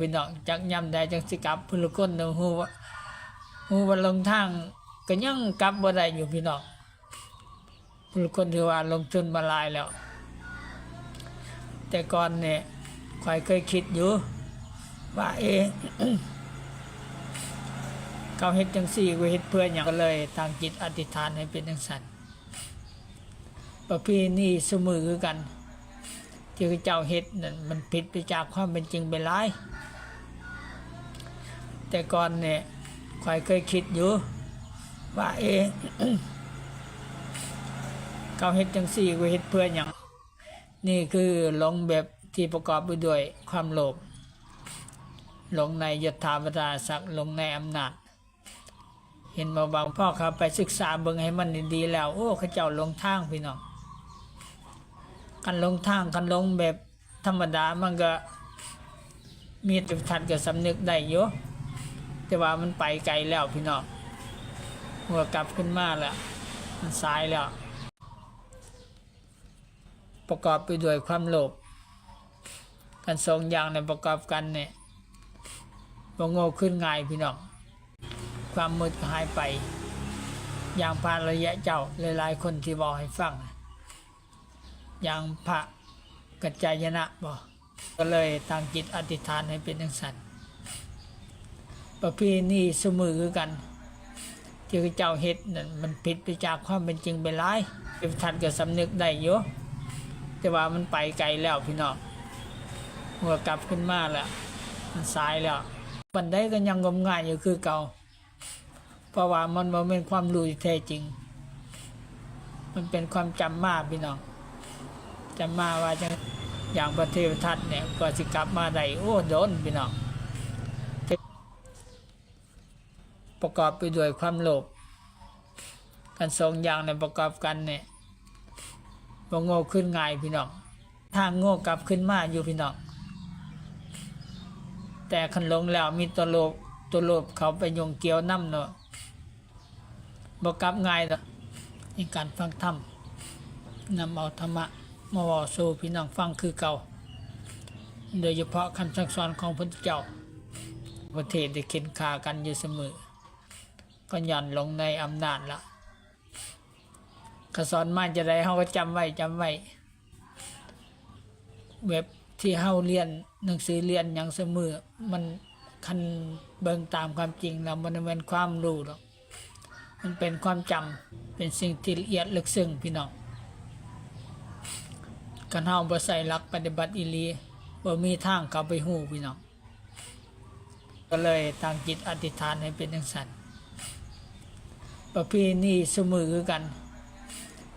พี่น้องจักย่ำได้จังสิกลับพุ่นละคนเนาะฮู้ว่าฮู้ว่าลงทางก็ยังกลับบ่ได้อยู่พี่น้องพุ่นละคนถือว่าลงทุนมาหลายแล้ว แต่ก่อนเนี่ยข่อยเคยคิดอยู่ว่าเอะเขาเฮ็ดจังซี่กูเฮ็ดเพื่อหยังก็เลยตั้งจิตอธิษฐานให้เป็นจังซั่นประเพณีสมือคือกัน ที่เจ้าเฮ็ดนั่นมันผิดไปจากความเป็นจริงไปหลาย แต่ก่อนเนี่ยข่อยเคยคิดอยู่ว่าเอะเขาเฮ็ดจังซี่กูเฮ็ดเพื่อหยังนี่คือหลงแบบที่ประกอบไปด้วยความโลภหลงในยศถาบรรดาศักดิ์หลงในอำนาจ เห็นมาบางพ่อเขาไปศึกษาเบิ่งให้มันดีแล้ว โอ้เขาเจ้าลงทางพี่น้องกันลงทางกันลงแบบธรรมดามันก็มีติดขัดกับสำนึกได้อยู่ แต่ว่ามันไปไกลแล้วพี่น้องหัวกลับขึ้นมาแล้ว มันสายแล้ว ประกอบไปด้วยความโลภกันสองอย่างในยประกอบกันเนี่ยบ่โง่ขึ้นง่ายพี่น้องความมืดหายไป อย่างพระระยะเจ้าหลายๆคนที่บอกให้ฟังอย่างพระกัจจายนะบอกก็เลยตั้งจิตอธิษฐานให้เป็นทังสัน ประเพณีสมือกันที่เจ้าเฮ็ดนั่นมันผิดไปจากความเป็นจริงไปหลายเป็นทันกับสำนึกได้อยู่แต่ว่ามันไปไกลแล้วพี่น้องหัวกลับขึ้นมาแล้วมันสายแล้วบันไดก็ยังงมงายอยู่คือเก่าเพราะว่ามันบ่เป็นความรู้ที่แท้จริง มันเป็นความจำมาพี่น้องจำมาว่าจังอย่างประเทศทัศน์เนี่ยก็สิกลับมาได้โอ้โดนพี่น้อง ประกอบไปด้วยความโลภกันสองอย่างในประกอบกันเนี่ยบ่โง่ขึ้นง่ายพี่น้องทางโง่กลับขึ้นมาอยู่พี่น้องแต่คันหลงแล้วมีตัวโลภตัวโลภเขาไปยงเกี่ยวน้ำเนาะบ่กลับง่ายเนาะในการฟังธรรมนำเอาธรรมะมาว่าสู่พี่น้องฟังคือเก่า โดยเฉพาะคำสั่งสอนของพระพุทธเจ้าประเทศได้เข็นขากันอยู่เสมอ ก็หย่อนลงในอำนาจละกสอนมาจะได้เขาก็จำไว้จำไว้เว็บที่เฮาเรียนหนังสือเรียนอย่างเสมอมันคันเบิ่งตามความจริงแล้วมันเป็นความรู้หรอกมันเป็นความจำเป็นสิ่งที่ละเอียดลึกซึ้งพี่น้องกันเฮาบ่ใส่หลักปฏิบัติอีหลีบ่มีทางเข้าไปฮู้พี่น้องก็เลยตั้งจิตอธิษฐานให้เป็นจังซั่น ประเพณีเสมอคือกัน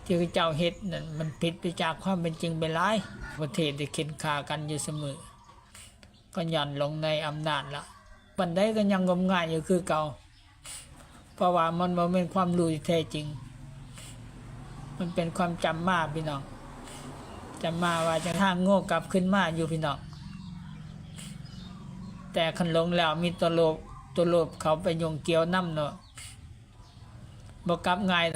ที่เจ้าเฮ็ดนั่นมันผิดไปจากความเป็นจริงไปหลายประเทศได้เข็นขากันอยู่เสมอก็หย่อนลงในอำนาจละบันได้ก็ยังงมงายอยู่คือเก่าเพราะว่ามันบ่เป็นความรู้ที่แท้จริง มันเป็นความจำมาพี่น้องจำมาว่าจะทางโง่กลับขึ้นมาอยู่พี่น้องแต่คันลงแล้วมีตัวโลภตัวโลภเขาไปโยงเกี่ยวน้ำเนาะ บ่กลับง่าย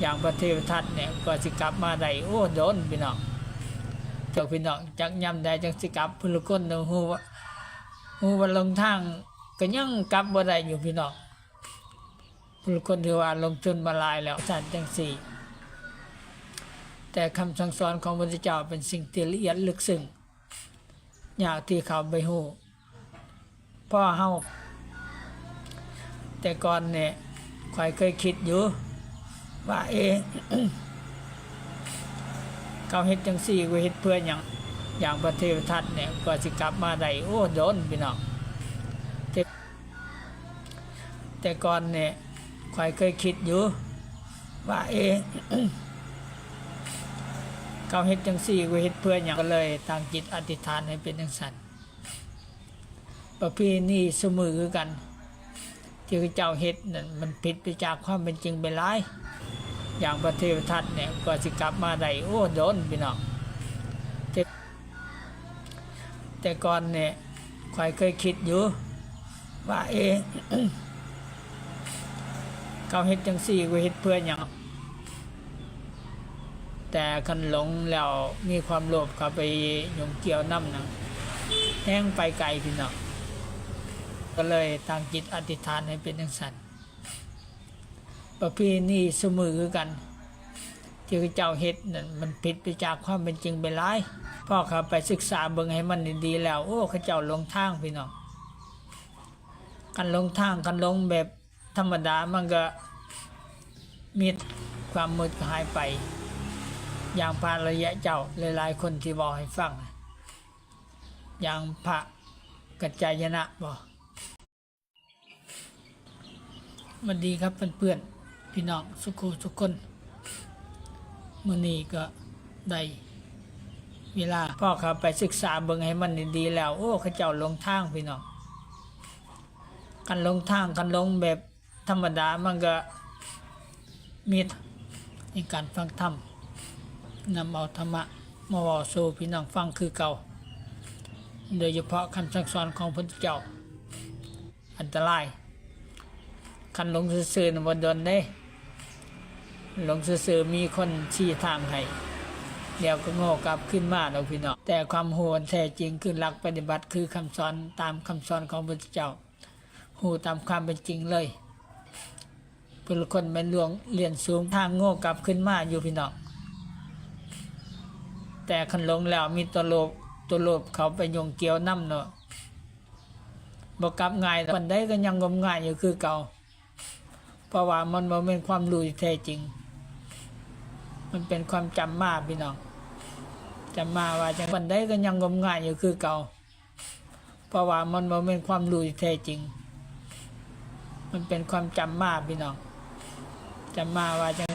อย่างประเทศทัศน์เนี่ยก็สิกลับมาได้โอ้โดนพี่น้องจ้าพี่น้องจักย่ำได้จังสิกลับพุ่นละคนเนาะฮู้ว่าฮู้ว่าลงทางก็ยังกลับบ่ได้อยู่พี่น้องพุ่นละคนถือว่าลงทุนมาลายแล้วสั่นจังสี่ แต่คำสั่งสอนของพระเจ้าเป็นสิ่งที่ละเอียดลึกซึ้งอยากที่เขาไปฮู้พ่อเฮาแต่ก่อนเนี่ย ข่อยเคยคิดอยู่ ว่าเอะเขาเฮ็ดจังซี่กูเฮ็ดเพื่อหยังอย่างประเทศทัศน์เนี่ยก็สิกลับมาได้โอ้โดนพี่น้องแต่แต่ก่อนเนี่ยข่อยเคยคิดอยู่ ว่าเอะเขาเฮ็ดจังซี่กูเฮ็ดเพื่อหยังก็เลยตั้งจิตอธิษฐานให้เป็นจังซั่นประเพณีสมือกัน ที่เจ้าเฮ็ดนั่นมันผิดไปจากความเป็นจริงไปหลายอย่างประเทศทัศน์เนี่ยก็สิกลับมาได้โอ้โดนพี่น้องแต่แต่ก่อนเนี่ยข่อยเคยคิดอยู่ ว่าเอะเขาเฮ็ดจังซี่กูเฮ็ดเพื่อหยังแต่คันหลงแล้วมีความโลภเข้าไปโยงเกี่ยวน้ำนะแห้งไปไกลพี่น้อง ก็เลยตั้งจิตอธิษฐานให้เป็นจังสันประเพณีสมือกัน ที่เจ้าเฮ็ดนั่นมันผิดไปจากความเป็นจริงไปหลายพ่อเขาไปศึกษาเบิ่งให้มันดีๆแล้ว โอ้เขาเจ้าลงทางพี่น้องกันลงทางกันลงแบบธรรมดามันก็มีความมืดหายไป อย่างพระระยะเจ้าหลายๆคนที่บอกให้ฟัง อย่างพระกัจจายนะบอก มันดีครับเพื่อนๆพี่น้องสุขุทุคนมื่อนี้ก็ได้เวลาพ่อเขาไปศึกษาเบิ่งให้มันดีๆแล้ว โอ้เขาเจ้าลงทางพี่น้องกันลงทางกันลงแบบธรรมดามันก็มีในการฟังธรรมนำเอาธรรมะมาว่าสู่พี่น้องฟังคือเก่า โดยเฉพาะคำสั่งสอนของพระเจ้าอันตราย คันหลงซื่อๆนบนดนได้หลงซื่อๆมีคนชี้ทางให้เดี๋ยวก็โง่กลับขึ้นมาเราพี่น้องแต่ความโหนแท้จริงคือหลักปฏิบัติคือคำสอนตามคำสอนของพระเจ้าหูตามความเป็นจริงเลยเป็นคนเป็นหลวงเรียนสูงทางโง่กลับขึ้นมาอยู่พี่น้องแต่คันหลงแล้วมีตัวโลภตัวโลภเขาไปโยงเกี่ยวน้ำเนาะบอกกลับง่ายวันใดก็ยังงมง่ายอยู่คือเก่า เพราะว่ามันบ่เป็นความรู้แท้จริง มันเป็นความจำมาพี่น้องจำมาว่าจังวันใดก็ยังงมง่ายอยู่คือเก่า เพราะว่ามันบ่เป็นความรู้แท้จริง มันเป็นความจำมาพี่น้องจำมาว่าจัง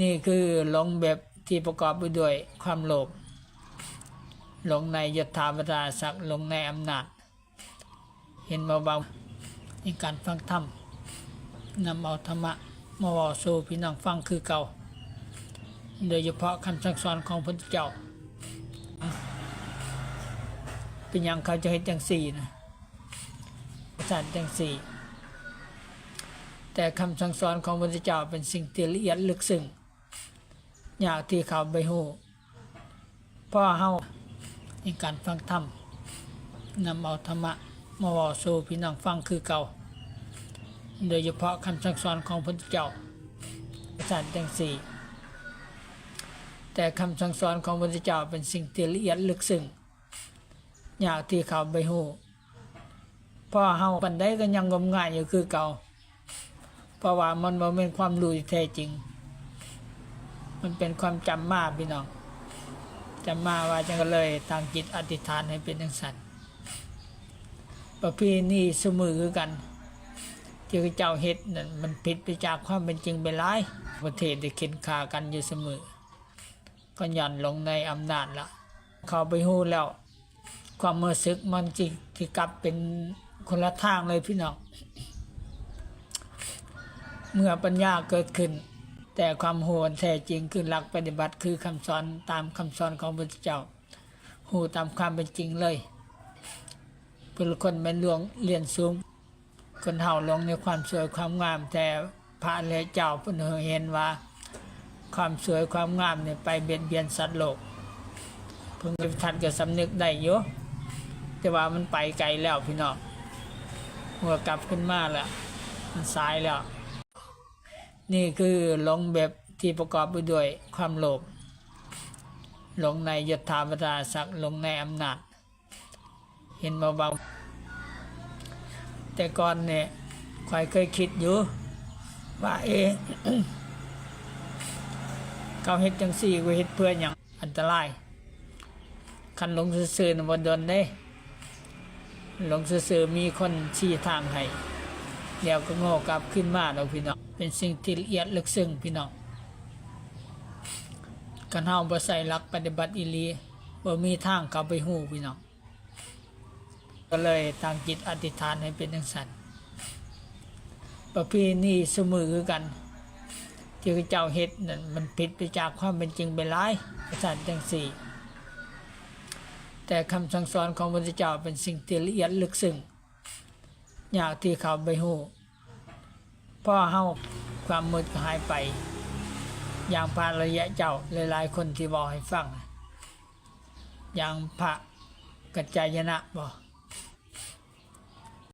นี่คือหลงแบบที่ประกอบไปด้วยความโลภหลงในยศถาบรรดาศักดิ์หลงในอำนาจ เห็นเบาๆในการฟังธรรม นำเอาธรรมะมาว่าสู่พี่น้องฟังคือเก่า โดยเฉพาะคำสั่งสอนของพระพุทธเจ้า เป็นอย่างเขาจะให้จังสี่นะสารจังสี่ แต่คำสั่งสอนของพระพุทธเจ้าเป็นสิ่งที่ละเอียดลึกซึ้งอยากที่เขาไปหูเพราะเฮาในการฟังธรรมนำเอาธรรมะมาว่าสู่พี่น้องฟังคือเก่า โดยเฉพาะคำสั่งสอนของพระพุทธเจ้าสารจังสี่แต่คำสั่งสอนของพระพุทธเจ้าเป็นสิ่งที่ละเอียดลึกซึ้งอยากที่เขาไปหูพราะเฮาปันได้ก็ยังงมง่ายอยู่คือเก่า เพราะว่ามันบ่เป็นความรู้ที่แท้จริง มันเป็นความจำมาพี่น้องจำมาว่าจังก็เลยตั้งจิตอธิษฐานให้เป็นจังสันประเพณีสมือคือกัน ที่เจ้าเฮ็ดนั่นมันผิดไปจากความเป็นจริงไปหลายประเทศได้เข็นขากันอยู่เสมอ ก็หย่อนลงในอำนาจละเขาไปหู้แล้ว ความเมื่อซึกมันจริงที่กลับเป็นคนละทางเลยพี่น้องเมื่อปัญญาเกิดขึ้น แต่ความโหนแท้จริงคือหลักปฏิบัติคือคำสอนตามคำสอนของพระเจ้าหูตามความเป็นจริงเลยเป็นคนเป็นหลวงเรียนสูง คนเฮาลงในความสวยความงาม แต่พระและเจ้าเพิ่นเห็นว่า ความสวยความงามเนี่ยไปเบียดเบียนสัตว์โลกเพิ่งจะทันกับสำนึกได้อยู่แต่ว่ามันไปไกลแล้วพี่น้องหัวกลับขึ้นมาแล้วมันสายแล้ว นี่คือหลงแบบที่ประกอบไปด้วยความโลภหลงในยศถาบรรดาศักดิ์หลงในอำนาจ เห็นเบาๆ แต่ก่อนเนี่ยคอยเคยคิดอยู่ว่าเอะเขาเฮ็ดจังสี่กูเฮ็ดเพื่ออย่างอันตราย คันหลงซื่อๆนบนดนได้หลงซื่อๆมีคนชี้ทางให้เดี๋ยวก็โง่กลับขึ้นมาเราพี่น้องเป็นสิ่งที่ละเอียดลึกซึ้งพี่น้องกันเฮาบ่ใส่หลักปฏิบัติอีหลีบ่มีทางเข้าไปฮู้พี่น้อง ก็เลยตั้งจิตอธิษฐานให้เป็นจังสันประเพณีสมือคือกัน ที่เจ้าเฮ็ดนั่นมันผิดไปจากความเป็นจริงไปหลายประสานจังสี่แต่คำสั่งสอนของพระเจ้าเป็นสิ่งที่ละเอียดลึกซึ้งอยากที่เขาไปหูพราะเฮาความมืดก็หายไป อย่างพระระยะเจ้าหลายๆคนที่บอกให้ฟัง อย่างพระกัจจายนะบอก